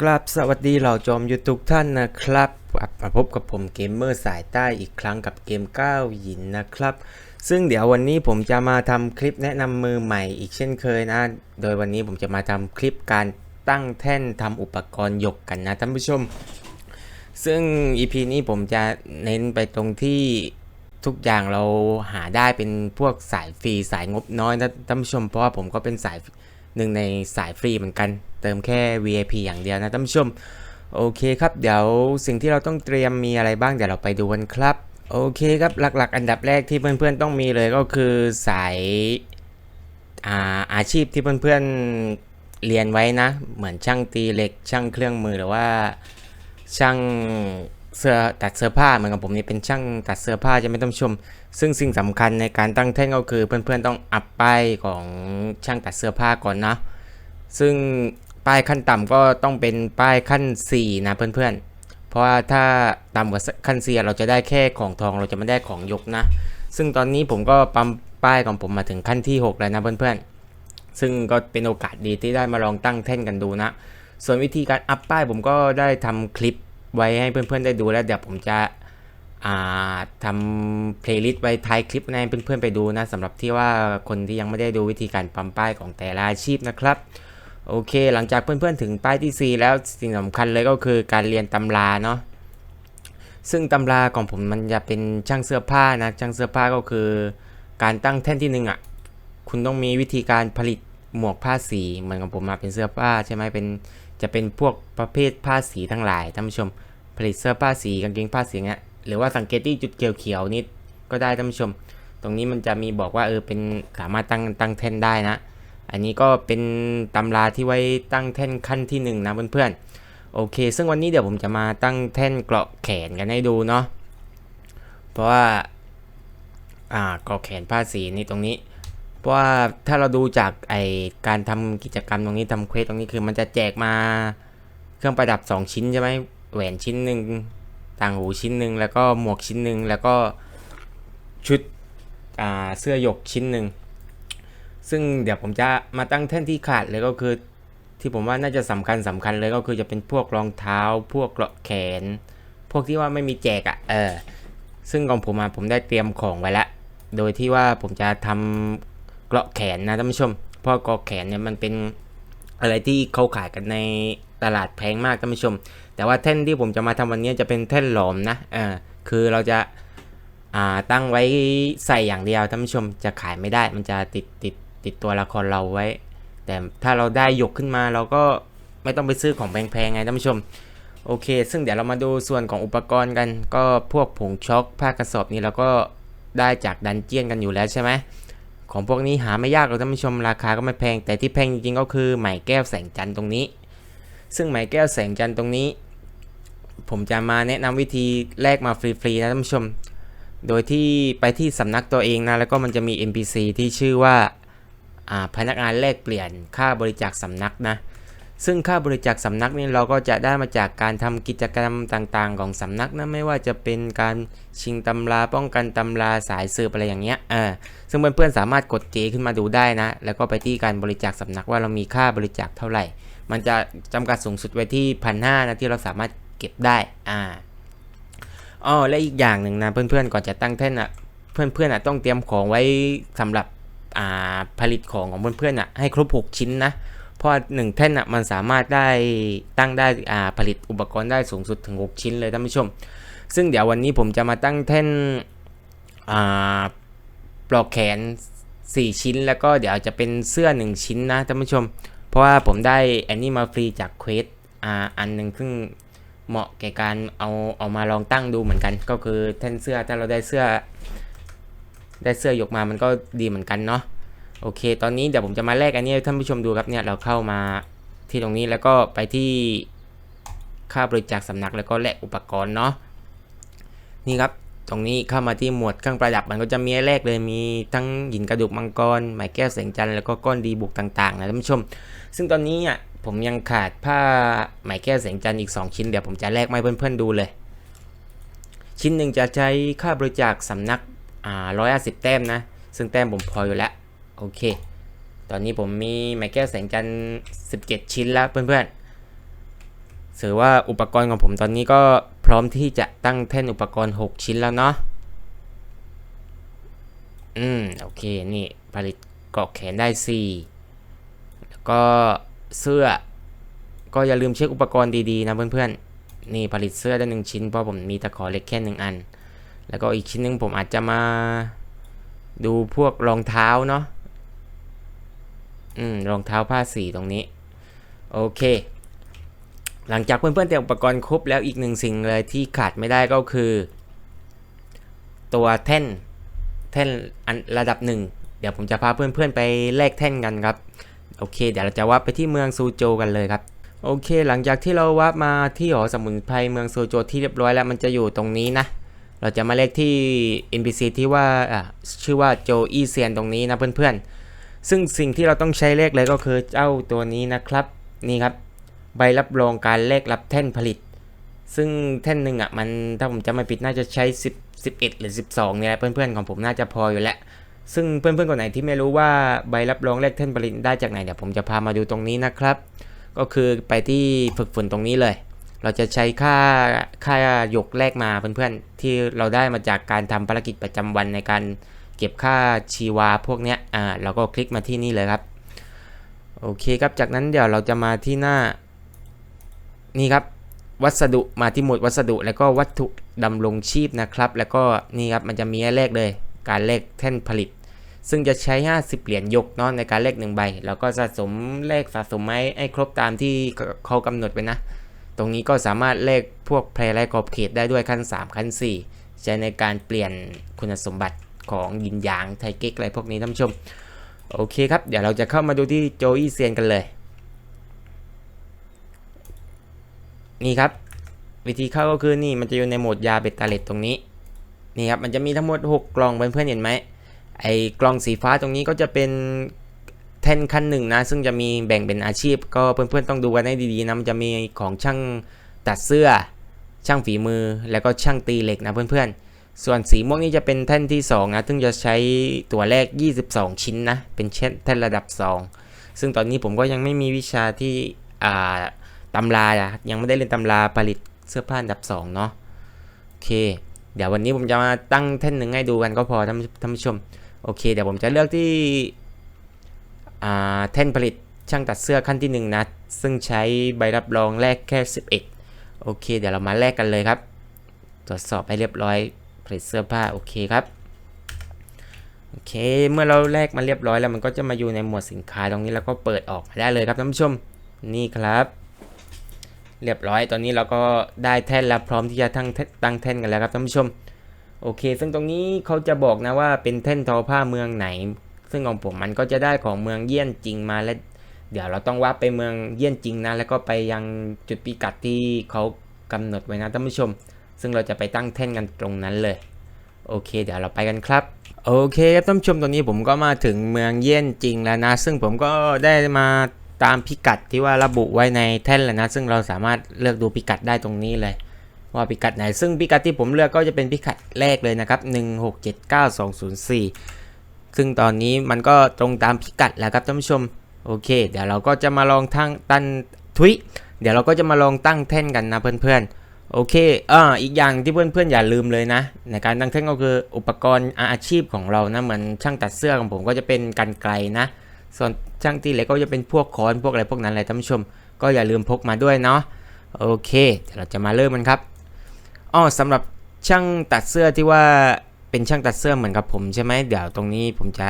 กราบสวัสดีเหล่าจอมยุทธทุกท่านนะครับมาพบกับผมเกมเมอร์สายใต้อีกครั้งกับเกมก้าวหยินนะครับ ซึ่งเดี๋ยววันนี้ผมจะมาทำคลิปแนะนำมือใหม่อีกเช่นเคยนะ โดยวันนี้ผมจะมาทำคลิปการตั้งแท่นทำอุปกรณ์ยกกันนะท่านผู้ชม ซึ่ง EP นี้ผมจะเน้นไปตรงที่ทุกอย่างเราหาได้เป็นพวกสายฟรีสายงบน้อยนะท่านผู้ชมเพราะว่าผมก็เป็นสาย หนึ่งในสายฟรีเหมือนกัน เติมแค่ VIP อย่างเดียวนะท่านผู้ชม โอเคครับ เดี๋ยวสิ่งที่เราต้องเตรียมมีอะไรบ้างเดี๋ยวเราไปดูกันครับ โอเคครับหลักๆ อันดับแรกที่เพื่อนๆต้องมีเลยก็คือสายอาอาชีพที่เพื่อนๆเรียนไว้นะ เหมือนช่างตีเหล็กช่างเครื่องมือหรือว่าช่าง เสื้อตัดเสื้อผ้าเหมือนกับผมนี่เป็นช่างตัดเสื้อผ้าจะไม่ต้องชม ซึ่งสิ่งสำคัญในการตั้งแท่นก็คือ เพื่อนๆต้องอัพป้ายของช่างตัดเสื้อผ้าก่อนนะ ซึ่งป้ายขั้นต่ำก็ต้องเป็นป้ายขั้น 4 นะเพื่อนๆ เพราะว่าถ้าต่ำกว่าขั้น4เราจะได้แค่ของทองเราจะไม่ได้ของยกนะ ซึ่งตอนนี้ผมก็ปั๊มป้ายของผมมาถึงขั้นที่ 6 แล้วนะเพื่อนๆ ซึ่งก็เป็นโอกาสดีที่ได้มาลองตั้งแท่นกันดูนะ ส่วนวิธีการอัพป้ายผมก็ได้ทำคลิป ไว้ให้เพื่อนๆได้ดูแล้วเดี๋ยวผมจะทำเพลย์ลิสต์ไว้ท้ายคลิปให้เพื่อนๆไปดูนะสำหรับที่ว่าคนที่ยังไม่ได้ดูวิธีการปั๊มป้ายของแต่ละอาชีพนะครับ โอเค หลังจากเพื่อนๆถึงป้ายที่ 4 แล้วสิ่งสำคัญเลยก็คือการเรียนตำราเนาะซึ่งตำราของผมมันจะเป็นช่างเสื้อผ้านะช่างเสื้อผ้าก็คือการตั้งแท่นที่หนึ่งอะคุณต้องมีวิธีการผลิตหมวกผ้าสีเหมือนกับผมมาเป็นเสื้อผ้าใช่ไหมเป็น จะเป็นพวกประเภทผ้าสีทั้งหลายท่านผู้ชม ผลิตเสื้อผ้าสีกางเกงผ้าสีเงี้ยหรือว่าสังเกตที่จุดเขียวๆนิดก็ได้ท่านผู้ชม ตรงนี้มันจะมีบอกว่าเออเป็นสามารถตั้งตั้งแท่นได้นะ อันนี้ก็เป็นตำราที่ไว้ตั้งแท่นขั้นที่1นนะเพื่อนๆโอเค ซึ่งวันนี้เดี๋ยวผมจะมาตั้งแท่นเกราะแขนกันให้ดูเนาะเพราะว่าอ่าเกราะแขนผ้าสีนี่ตรงนี้ เพราะว่าถ้าเราดูจากไอการทำกิจกรรมตรงนี้ทำเควสตรงนี้คือมันจะแจกมาเครื่องประดับ 2 ชิ้นใช่ไหมแหวนชิ้นหนึ่งต่างหูชิ้นหนึ่งแล้วก็หมวกชิ้นหนึ่งแล้วก็ชุดเสื้อหยกชิ้นหนึ่งซึ่งเดี๋ยวผมจะมาตั้งแท่นที่ขาดเลยก็คือ ที่ผมว่าน่าจะสำคัญสำคัญเลยก็คือจะเป็นพวกรองเท้า พวกเกราะแขน พวกที่ว่าไม่มีแจกอะ่ะเออซึ่งของผมมาผมได้เตรียมของไว้แล้วโดยที่ว่าผมจะทำ เกราะแขนนะท่านผู้ชม เพราะเกราะแขนเนี่ยมันเป็นอะไรที่เขาขายกันในตลาดแพงมากท่านผู้ชม แต่ว่าแท่นที่ผมจะมาทำวันนี้จะเป็นแท่นหลอมนะเออคือเราจะอ่าตั้งไว้ใส่อย่างเดียวท่านผู้ชมจะขายไม่ได้ มันจะติดติดติดตัวละครเราไว้ แต่ถ้าเราได้ยกขึ้นมาเราก็ไม่ต้องไปซื้อของแพงๆไงท่านผู้ชมโอเค ซึ่งเดี๋ยวเรามาดูส่วนของอุปกรณ์กัน ก็พวกผงช็อกผ้ากระสอบนี้เราก็ได้จากดันเจียนกันอยู่แล้วใช่ไหม ของพวกนี้หาไม่ยากหรอกท่านผู้ชมราคาก็ไม่แพง แต่ที่แพงจริงๆก็คือไหมแก้วแสงจันทร์ตรงนี้ ซึ่งไหมแก้วแสงจันทร์ตรงนี้ ผมจะมาแนะนำวิธีแลกมาฟรีๆนะท่านผู้ชม โดยที่ไปที่สำนักตัวเองนะแล้วก็มันจะมี NPC ที่ชื่อว่าพนักงานแลกเปลี่ยนค่าบริจาคสำนักนะ ซึ่งค่าบริจาคสำนักนี่เราก็จะได้มาจากการทำกิจกรรมต่างๆ ของสำนักนะไม่ว่าจะเป็นการชิงตำราป้องกันตำราสายสืบอะไรอย่างเงี้ยเออซึ่งเพื่อนๆสามารถกดเจขึ้นมาดูได้นะ แล้วก็ไปที่การบริจาคสำนักว่าเรามีค่าบริจาคเท่าไหร่ มันจะจำกัดสูงสุดไว้ที่พันห้านะที่เราสามารถเก็บได้อ่าอ๋อและอีกอย่างหนึ่งนะเพื่อนๆก่อนจะตั้งแท่นอะเพื่อนๆอะต้องเตรียมของไว้สำหรับอ่าผลิตของของเพื่อนๆอะให้ครบ 6 ชิ้นนะ เพราะหนึ่งแท่นอะมันสามารถได้ตั้งได้อ่าผลิตอุปกรณ์ได้สูงสุดถึง 6 ชิ้นเลยท่านผู้ชม ซึ่งเดี๋ยววันนี้ผมจะมาตั้งแท่นอ่าปลอกแขน 4 ชิ้น แล้วก็เดี๋ยวจะเป็นเสื้อ 1 ชิ้นนะท่านผู้ชม เพราะว่าผมได้อันนี้มาฟรีจากเควสอ่าอันหนึ่งซึ่งเหมาะแก่การเอาเอามาลองตั้งดูเหมือนกัน ก็คือแท่นเสื้อถ้าเราได้เสื้อ ได้เสื้อยกมามันก็ดีเหมือนกันเนาะ โอเค ตอนนี้เดี๋ยวผมจะมาแลกอันนี้ท่านผู้ชมดูครับเนี่ยเราเข้ามาที่ตรงนี้แล้วก็ไปที่ค่าบริจาคสำนักแล้วก็แลกอุปกรณ์เนาะนี่ครับตรงนี้เข้ามาที่หมวดเครื่องประดับมันก็จะมีแลกเลยมีทั้งหินกระดูกมังกรไหมแก้วแสงจันทร์แล้วก็ก้อนดีบุกต่างๆนะท่านผู้ชม ซึ่งตอนนี้อะผมยังขาดผ้าไหมแก้วแสงจันทร์อีก 2 ชิ้นเดี๋ยวผมจะแลกมาให้เพื่อนๆดูเลย ชิ้นหนึ่งจะใช้ค่าบริจาคสำนักอ่าร้อยสิบแต้มนะ ซึ่งแต้มผมพออยู่แล้ว โอเค ตอนนี้ผมมีไมแก้วแสงจันทร์17 ชิ้นแล้วเพื่อนถือว่าอุปกรณ์ของผมตอนนี้ก็พร้อมที่จะตั้งแท่นอุปกรณ์ 6 ชิ้นแล้วเนาะ อืม โอเค นี่ผลิตเกาะแขนได้ 4 แล้วก็เสื้อ ก็อย่าลืมเช็คอุปกรณ์ดีๆนะเพื่อนๆ นี่ผลิตเสื้อได้หนึ่งชิ้นเพราะผมมีตะขอเล็กแค่หนึ่งอัน แล้วก็อีกชิ้นหนึ่งผมอาจจะมาดูพวกรองเท้าเนาะ อืมรองเท้าผ้าสีตรงนี้ โอเค หลังจากเพื่อนๆเตรียมอุปกรณ์ครบแล้วอีกหนึ่งสิ่งเลยที่ขาดไม่ได้ก็คือ ตัวแท่นแท่นอันระดับหนึ่งเดี๋ยวผมจะพาเพื่อนๆไปแลกแท่นกันครับ โอเค เดี๋ยวเราจะวับไปที่เมืองซูโจกันเลยครับ โอเค หลังจากที่เราวับมาที่หอสมุนไพรเมืองซูโจที่เรียบร้อยแล้วมันจะอยู่ตรงนี้นะ เราจะมาเลขที่ NPC ที่ว่าชื่อว่าโจอีเซียนตรงนี้นะเพื่อนๆ ซึ่งสิ่งที่เราต้องใช้เลขเลยก็คือเจ้าตัวนี้นะครับนี่ครับ ใบรับรองการเลขรับแท่นผลิต ซึ่งแท่นหนึ่งอะมันถ้าผมจำไม่ผิดน่าจะใช้ 10 11 หรือ 12เนี่ยเพื่อนๆของผมน่าจะพออยู่แล้วซึ่งเพื่อนๆคนไหนที่ไม่รู้ว่าใบรับรองเลขแท่นผลิตได้จากไหนเดี๋ยวผมจะพามาดูตรงนี้นะครับ ก็คือไปที่ฝึกฝนตรงนี้เลย เราจะใช้ค่าค่าหยกแรกมาเพื่อนๆที่เราได้มาจากการทำภารกิจประจำวันในการ เก็บค่าชีวาพวกเนี้ยอ่าเราก็คลิกมาที่นี่เลยครับ โอเคครับจากนั้นเดี๋ยวเราจะมาที่หน้า นี่ครับวัสดุมาที่หมวดวัสดุแล้วก็วัตถุดำรงชีพนะครับ แล้วก็นี่ครับมันจะมีให้เลขเลย การเลขแท่นผลิต ซึ่งจะใช้ 50 เหรียญยกเนาะในการเลขหนึ่งใบ แล้วก็สะสมเลขสะสมไม้ให้ครบตามที่เขากำหนดไว้นะ ตรงนี้ก็สามารถเลขพวกแพรและขอบเขตได้ด้วยขั้น 3 ขั้น 4 ใช้ในการเปลี่ยนคุณสมบัติ ของยินยางไทเก๊กอะไรพวกนี้ท่านผู้ชม โอเคครับ เดี๋ยวเราจะเข้ามาดูที่โจอี้เซียนกันเลย นี่ครับ วิธีเข้าก็คือนี่มันจะอยู่ในโหมดยาเบตตาเลตตรงนี้ นี่ครับ มันจะมีทั้งหมด 6 กล่องเพื่อนๆเห็นไหมไอ้กล่องสีฟ้าตรงนี้ก็จะเป็นแท่นขั้นหนึ่งนะ ซึ่งจะมีแบ่งเป็นอาชีพ ก็เพื่อนๆต้องดูกันให้ดีๆนะมันจะมีของช่างตัดเสื้อ ช่างฝีมือแล้วก็ช่างตีเหล็กนะเพื่อนๆ ส่วนสีม่วงนี่จะเป็นแท่นที่ 2 นะซึ่งจะใช้ตัวแรก 22 ชิ้นนะ เป็นแท่นระดับ 2 ซึ่งตอนนี้ผมก็ยังไม่มีวิชาที่อ่าตำราอะยังไม่ได้เรียนตำราผลิตเสื้อผ้าอันดับ 2 เนาะโอเค เดี๋ยววันนี้ผมจะมาตั้งแท่นหนึ่งให้ดูกันก็พอท่านท่านผู้ชม โอเค เดี๋ยวผมจะเลือกที่แท่นผลิตช่างตัดเสื้อขั้นที่ 1 นะ ซึ่งใช้ใบรับรองแรกแค่ 11 โอเค เดี๋ยวเรามาแลกกันเลยครับ ตรวจสอบให้เรียบร้อย ผลิตเสื้อผ้าโอเคครับโอเค เมื่อเราแลกมาเรียบร้อยแล้วมันก็จะมาอยู่ในหมวดสินค้าตรงนี้แล้วก็เปิดออกได้เลยครับท่านผู้ชมนี่ครับ เรียบร้อยตอนนี้เราก็ได้แท่นแล้วพร้อมที่จะตั้งตั้งแท่นกันแล้วครับท่านผู้ชมโอเค ซึ่งตรงนี้เขาจะบอกนะว่าเป็นแท่นทอผ้าเมืองไหน ซึ่งของผมมันก็จะได้ของเมืองเยี่ยนจริงมาแล้วเดี๋ยวเราต้องว่าไปเมืองเยี่ยนจริงนะแล้วก็ไปยังจุดพิกัดที่เขากำหนดไว้นะท่านผู้ชม ซึ่งเราจะไปตั้งแท่นกันตรงนั้นเลย โอเค เดี๋ยวเราไปกันครับโอเคครับท่านผู้ชมตอนนี้ผมก็มาถึงเมืองเยี่ยนจริงแล้วนะ ซึ่งผมก็ได้มาตามพิกัดที่ว่าระบุไว้ในแท่นแล้วนะ ซึ่งเราสามารถเลือกดูพิกัดได้ตรงนี้เลย ว่าพิกัดไหน ซึ่งพิกัดที่ผมเลือกก็จะเป็นพิกัดแรกเลยนะครับ 1679204 ซึ่งตอนนี้มันก็ตรงตามพิกัดแล้วครับท่านผู้ชม โอเค เดี๋ยวเราก็จะมาลองทั้งตั้นทุยเดี๋ยวเราก็จะมาลองตั้งแท่นกันนะเพื่อนๆ โอเคอ่าอีกอย่างที่เพื่อนๆอย่าลืมเลยนะ ในการตั้งแท่นก็คืออุปกรณ์อาชีพของเรานะเหมือนช่างตัดเสื้อของผมก็จะเป็นกันไกลนะ ส่วนช่างตีเหล็กก็จะเป็นพวกค้อนพวกอะไรพวกนั้นแหละท่านผู้ชม ก็อย่าลืมพกมาด้วยเนาะโอเคเดี๋ยวเราจะมาเริ่มกันครับอ้อสำหรับช่างตัดเสื้อที่ว่าเป็นช่างตัดเสื้อเหมือนกับผมใช่ไหมเดี๋ยวตรงนี้ผมจะ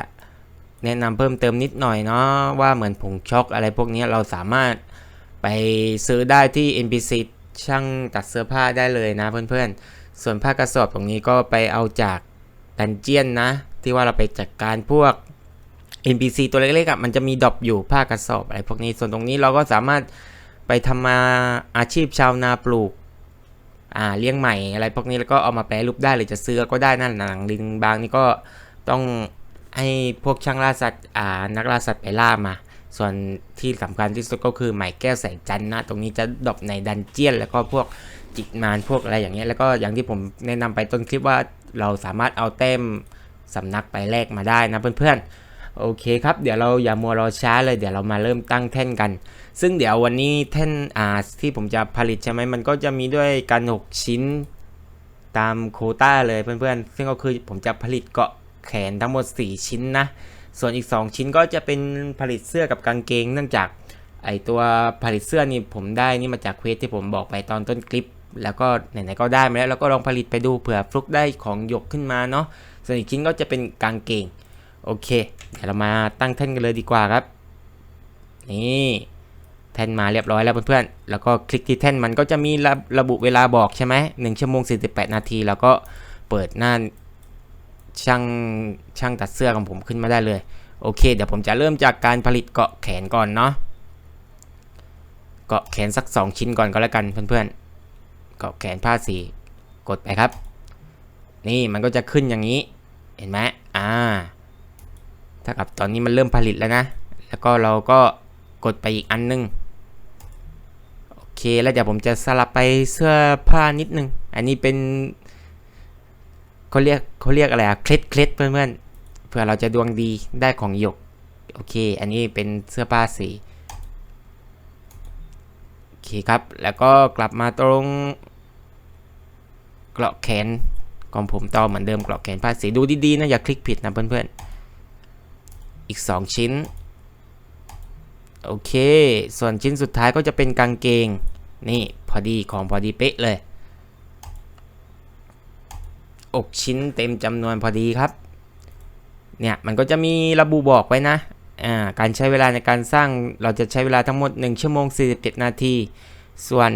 แนะนำเพิ่มเติมนิดหน่อยเนาะว่าเหมือนผงช็อกอะไรพวกนี้เราสามารถไปซื้อได้ที่ NPC ช่างตัดเสื้อผ้าได้เลยนะเพื่อนๆ ส่วนผ้ากระสอบตรงนี้ก็ไปเอาจากดันเจียนนะ ที่ว่าเราไปจัดการพวก NPC ตัวเล็กๆอะมันจะมีดรอปอยู่ผ้ากระสอบอะไรพวกนี้ส่วนตรงนี้เราก็สามารถไปทำมาอาชีพชาวนาปลูกอ่าเลี้ยงใหม่อะไรพวกนี้แล้วก็เอามาแปรรูปได้หรือจะซื้อก็ได้นั่นหนังลิงบางนี่ก็ต้องให้พวกช่างล่าสัตว์อ่านักล่าสัตว์ไปล่ามา ส่วนที่สำคัญที่สุดก็คือไหมแก้วแสงจันทร์นะ ตรงนี้จะดรอปในดันเจียน แล้วก็พวกจิตมารพวกอะไรอย่างเงี้ยแล้วก็อย่างที่ผมแนะนำไปต้นคลิปว่าเราสามารถเอาแต้มสำนักไปแลกมาได้นะเพื่อนๆ โอเคครับ เดี๋ยวเราอย่ามัวรอช้าเลยเดี๋ยวเรามาเริ่มตั้งแท่นกัน ซึ่งเดี๋ยววันนี้แท่นอ่าที่ผมจะผลิตใช่ไหมมันก็จะมีด้วยกัน 6 ชิ้นตามโคต้าเลยเพื่อนๆ ซึ่งก็คือผมจะผลิตเกาะแขนทั้งหมด 4 ชิ้นนะ ส่วนอีก 2 ชิ้นก็จะเป็นผลิตเสื้อกับกางเกง เนื่องจากไอตัวผลิตเสื้อนี่ผมได้นี่มาจากเควสที่ผมบอกไปตอนต้นคลิป แล้วก็ไหนๆก็ได้มาแล้วเราก็ลองผลิตไปดูเผื่อฟลุกได้ของหยกขึ้นมาเนาะส่วนอีกชิ้นก็จะเป็นกางเกงโอเคเดี๋ยวเรามาตั้งแท่นกันเลยดีกว่าครับ นี่แท่นมาเรียบร้อยแล้วเพื่อนๆ แล้วก็คลิกที่แท่นมันก็จะมีระระบุเวลาบอกใช่ไหมหนึ่งชั่วโมง 48 นาที แล้วก็เปิดหน้า ช่างช่างตัดเสื้อของผมขึ้นมาได้เลย โอเค เดี๋ยวผมจะเริ่มจากการผลิตเกาะแขนก่อนเนาะเกาะแขนสัก 2 ชิ้นก่อนก็แล้วกันเพื่อนๆเกาะแขนผ้าสีกดไปครับ นี่มันก็จะขึ้นอย่างนี้ เห็นไหมอ่าถ้ากับตอนนี้มันเริ่มผลิตแล้วนะ แล้วก็เราก็กดไปอีกอันนึงโอเคแล้วเดี๋ยวผมจะสลับไปเสื้อผ้านิดนึง อันนี้เป็น เขาเรียกเขาเรียกอะไรอะเคล็ดเคล็ดเพื่อนๆเพื่อเราจะดวงดีได้ของหยก โอเค อันนี้เป็นเสื้อผ้าสีโอเคครับ แล้วก็กลับมาตรงเกราะแขนของผมต่อเหมือนเดิมเกราะแขนผ้าสีดูดีๆนะอย่าคลิกผิดนะเพื่อนๆ อีก 2 ชิ้น โอเค ส่วนชิ้นสุดท้ายก็จะเป็นกางเกง นี่พอดีของพอดีเป๊ะเลย อกชิ้นเต็มจำนวนพอดีครับ เนี่ยมันก็จะมีระบุบอกไว้นะอ่าการใช้เวลาในการสร้างเราจะใช้เวลาทั้งหมด 1 ชั่วโมง 47 นาที ส่วน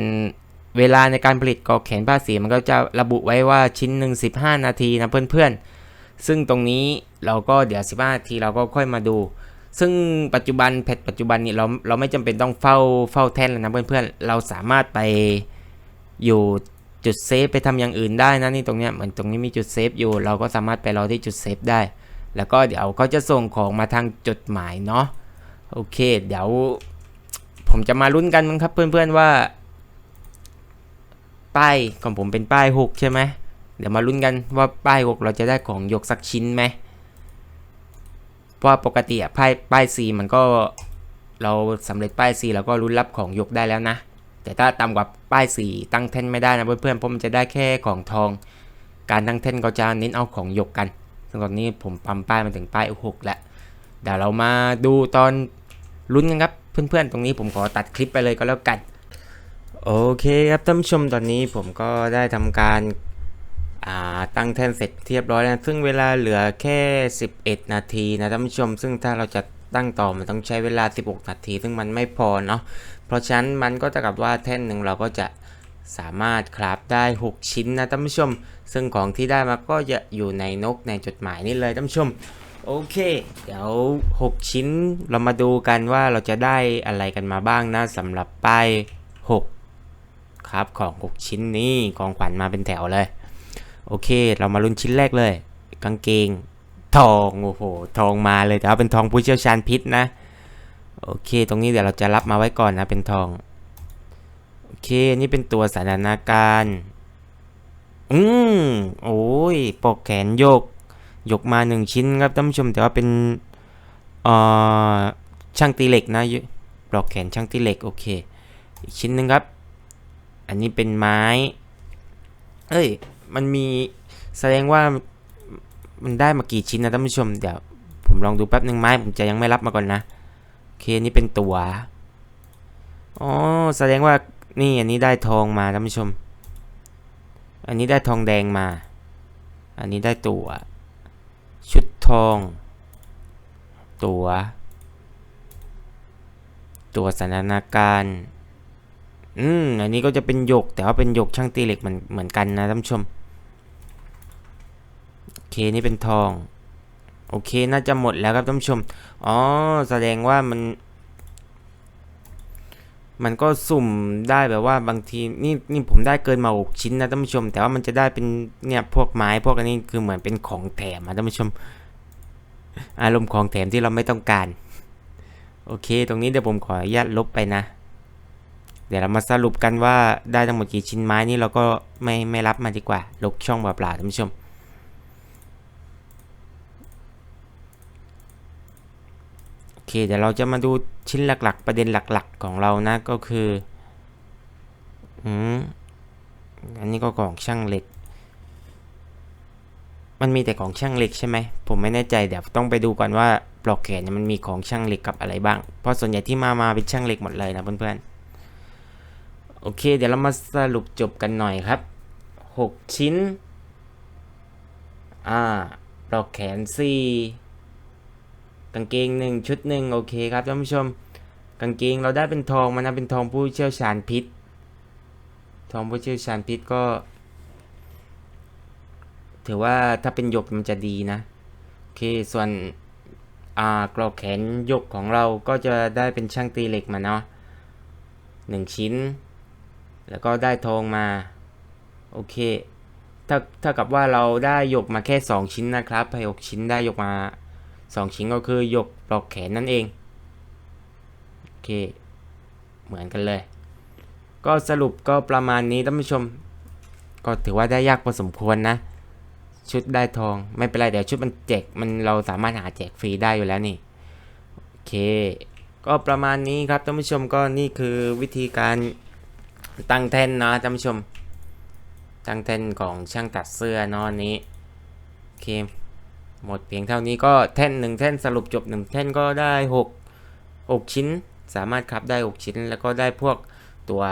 เวลาในการผลิตกอแขนผ้าสีมันก็จะระบุไว้ว่าชิ้นหนึ่ง15 นาทีนะเพื่อนๆ ซึ่งตรงนี้เราก็เดี๋ยว 15 นาทีเราก็ค่อยมาดู ซึ่งปัจจุบันแพทปัจจุบันนี้เราเราไม่จำเป็นต้องเฝ้าเฝ้าแท่นแล้วนะเพื่อนๆ เราสามารถไปอยู่ จุดเซฟไปทำอย่างอื่นได้นะนี่ตรงเนี้ยเหมือนตรงนี้มีจุดเซฟอยู่ เราก็สามารถไปรอที่จุดเซฟได้ แล้วก็เดี๋ยวเขาจะส่งของมาทางจดหมายเนาะโอเค เดี๋ยว ผมจะมาลุ้นกันมั้งครับเพื่อนๆว่าป้ายของผมเป็นป้ายหกใช่ไหมเดี๋ยวมาลุ้นกันว่าป้ายหกเราจะได้ของยกสักชิ้นไหมเพราะปกติอะป้ายป้ายสีมันก็เราสำเร็จป้ายสีเราก็ลุ้นรับของยกได้แล้วนะ แต่ถ้าต่ำกว่าป้ายสีตั้งแท่นไม่ได้นะเพื่อนๆเพราะมันจะได้แค่ของทอง การตั้งแท่นก็จะเน้นเอาของหยกกันซึ่งตอนนี้ผมปั๊มป้ายมาถึงป้ายหกแล้วเดี๋ยวเรามาดูตอนลุ้นกันครับเพื่อนๆ ตรงนี้ผมขอตัดคลิปไปเลยก็แล้วกัน โอเคครับท่านผู้ชมตอนนี้ผมก็ได้ทำการตั้งแท่นเสร็จเรียบร้อยแล้ว ซึ่งเวลาเหลือแค่ 11 นาทีนะท่านผู้ชม ซึ่งถ้าเราจะตั้งต่อมันต้องใช้เวลา 16 นาที ซึ่งมันไม่พอเนาะ เพราะฉะนั้นมันก็จะกับว่าแท่นหนึ่งเราก็จะสามารถคราฟได้ 6 ชิ้นนะท่านผู้ชม ซึ่งของที่ได้มาก็จะอยู่ในนกในจดหมายนี่เลยท่านผู้ชม โอเค เดี๋ยว 6 ชิ้นเรามาดูกันว่าเราจะได้อะไรกันมาบ้างนะสำหรับป้าย 6 ครับของ 6 ชิ้นนี้ของขวัญมาเป็นแถวเลย โอเค เรามาลุ้นชิ้นแรกเลย กางเกง ทอง โอ้โห ทองมาเลยแต่ว่าเป็นทองผู้เชี่ยวชาญพิษนะ โอเค ตรงนี้เดี๋ยวเราจะรับมาไว้ก่อนนะเป็นทอง โอเค นี่เป็นตัวสถานการณ์อืมโอ้ยปอกแขนโยก ยกมาหนึ่งชิ้นครับท่านผู้ชม แต่ว่าเป็นเอ่อช่างตีเหล็กนะปลอกแขนช่างตีเหล็ก โอเค อีกชิ้นหนึ่งครับ อันนี้เป็นไม้ เอ้ย มันมีแสดงว่ามันได้มากี่ชิ้นนะท่านผู้ชม เดี๋ยวผมลองดูแป๊บหนึ่งไม้ ผมจะยังไม่รับมาก่อนนะ เคนี่เป็นตัวอ๋อ แสดงว่า นี่อันนี้ได้ทองมาท่านผู้ชม อันนี้ได้ทองแดงมา อันนี้ได้ตัวชุดทอง ตัวตัวสันทนาการอืม อันนี้ก็จะเป็นหยก แต่ว่าเป็นหยกช่างตีเหล็กเหมือนเหมือนกันนะท่านผู้ชม โอเค นี่เป็นทอง โอเคน่าจะหมดแล้วครับท่านผู้ชม อ๋อ แสดงว่ามัน มันก็สุ่มได้แบบว่าบางทีนี่นี่ผมได้เกินมาหกชิ้นนะท่านผู้ชม แต่ว่ามันจะได้เป็นเนี่ยพวกไม้พวกอันนี้คือเหมือนเป็นของแถมนะท่านผู้ชม อารมณ์ของแถมที่เราไม่ต้องการ โอเค ตรงนี้เดี๋ยวผมขออนุญาตลบไปนะ เดี๋ยวเรามาสรุปกันว่าได้ทั้งหมดกี่ชิ้นไม้นี่เราก็ไม่ไม่รับมาดีกว่า ลบช่องเปล่าๆท่านผู้ชม โอ เคเดี๋ยวเราจะมาดูชิ้นหลักๆ ประเด็นหลักๆ ของเรานะก็คืออืมอันนี้ก็ของช่างเหล็ก มันมีแต่ของช่างเหล็กใช่ไหมผมไม่แน่ใจเดี๋ยวต้องไปดูก่อนว่าปลอกแขนเนี่ยมันมีของช่างเหล็กกับอะไรบ้าง เพราะส่วนใหญ่ที่มามาเป็นช่างเหล็กหมดเลยนะเพื่อนๆ โอเค เดี๋ยวเรามาสรุปจบกันหน่อยครับ 6 ชิ้น อ่า ปลอกแขน4 กางเกงหนึ่งชุดหนึ่งโอเคครับท่านผู้ชม กางเกงเราได้เป็นทองมานะเป็นทองผู้เชี่ยวชาญพิษ ทองผู้เชี่ยวชาญพิษก็ ถือว่าถ้าเป็นหยกมันจะดีนะโอเคส่วนอ่ากรอกแขนหยกของเราก็จะได้เป็นช่างตีเหล็กมาเนาะหนึ่งชิ้น แล้วก็ได้ทองมา โอเคถ้าถ้ากับว่าเราได้หยกมาแค่ 2 ชิ้นนะครับให้หกชิ้นได้หยกมา 2 ชิ้นก็คือหยกปลอกแขนนั่นเองโอเคเหมือนกันเลย ก็สรุปก็ประมาณนี้ท่านผู้ชม ก็ถือว่าได้ยากพอสมควรนะ ชุดได้ทองไม่เป็นไรเดี๋ยวชุดมันแจกมันเราสามารถหาแจกฟรีได้อยู่แล้วนี่โอเค ก็ประมาณนี้ครับท่านผู้ชมก็นี่คือวิธีการตั้งแท่นนะท่านผู้ชม ตั้งแท่นของช่างตัดเสื้อเนอนนี้โอเค หมดเพียงเท่านี้ก็แท่นหนึ่งแท่นสรุปจบหนึ่งแท่นก็ได้หกหกชิ้น สามารถครับได้หกชิ้น แล้วก็ได้พวกตัว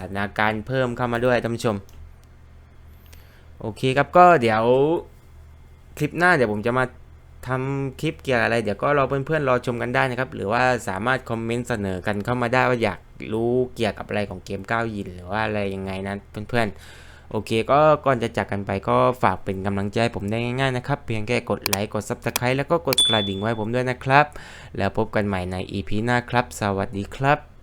สัญญาการณ์เพิ่มเข้ามาด้วยท่านผู้ชม โอเคครับก็เดี๋ยวคลิปหน้าเดี๋ยวผมจะมาทำคลิปเกี่ยวกับอะไร เดี๋ยวก็รอเพื่อนๆรอชมกันได้นะครับ หรือว่าสามารถคอมเมนต์เสนอกันเข้ามาได้ว่าอยากรู้เกี่ยวกับอะไรของเกมก้าวยินหรือว่าอะไรยังไงนะเพื่อนๆ โอเคก็ก่อนจะจากกันไปก็ฝากเป็นกำลังใจผมได้ง่ายๆนะครับ เพียงแค่กดไลค์กด Subscribe แล้วก็กดกระดิ่งไว้ผมด้วยนะครับ แล้วพบกันใหม่ใน EP หน้าครับ สวัสดีครับ